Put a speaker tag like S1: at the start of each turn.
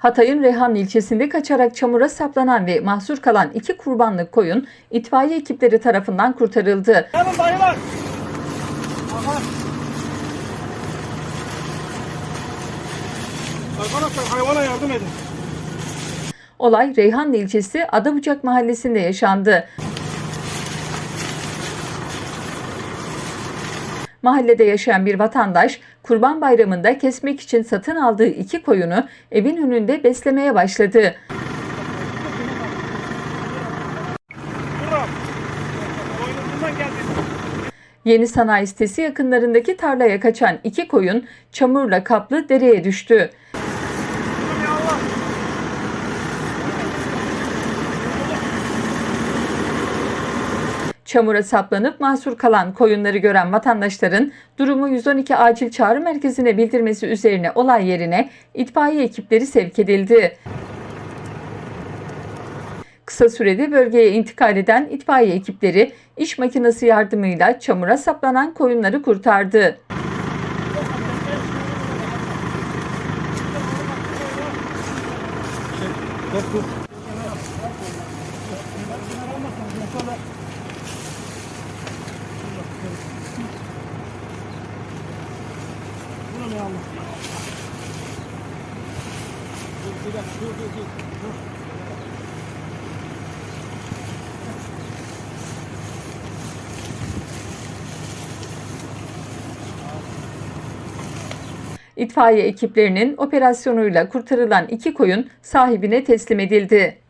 S1: Hatay'ın Reyhan ilçesinde kaçarak çamura saplanan ve mahsur kalan iki kurbanlık koyun itfaiye ekipleri tarafından kurtarıldı.
S2: Aha. Arkadaşlar hayvana yardım edin.
S1: Olay Reyhan ilçesi Adabucak mahallesinde yaşandı. Mahallede yaşayan bir vatandaş Kurban Bayramı'nda kesmek için satın aldığı iki koyunu evin önünde beslemeye başladı. Yeni sanayi sitesi yakınlarındaki tarlaya kaçan iki koyun çamurla kaplı dereye düştü. Çamura saplanıp mahsur kalan koyunları gören vatandaşların durumu 112 acil çağrı merkezine bildirmesi üzerine olay yerine itfaiye ekipleri sevk edildi. Kısa sürede bölgeye intikal eden itfaiye ekipleri iş makinesi yardımıyla çamura saplanan koyunları kurtardı. İtfaiye ekiplerinin operasyonuyla kurtarılan iki koyun sahibine teslim edildi.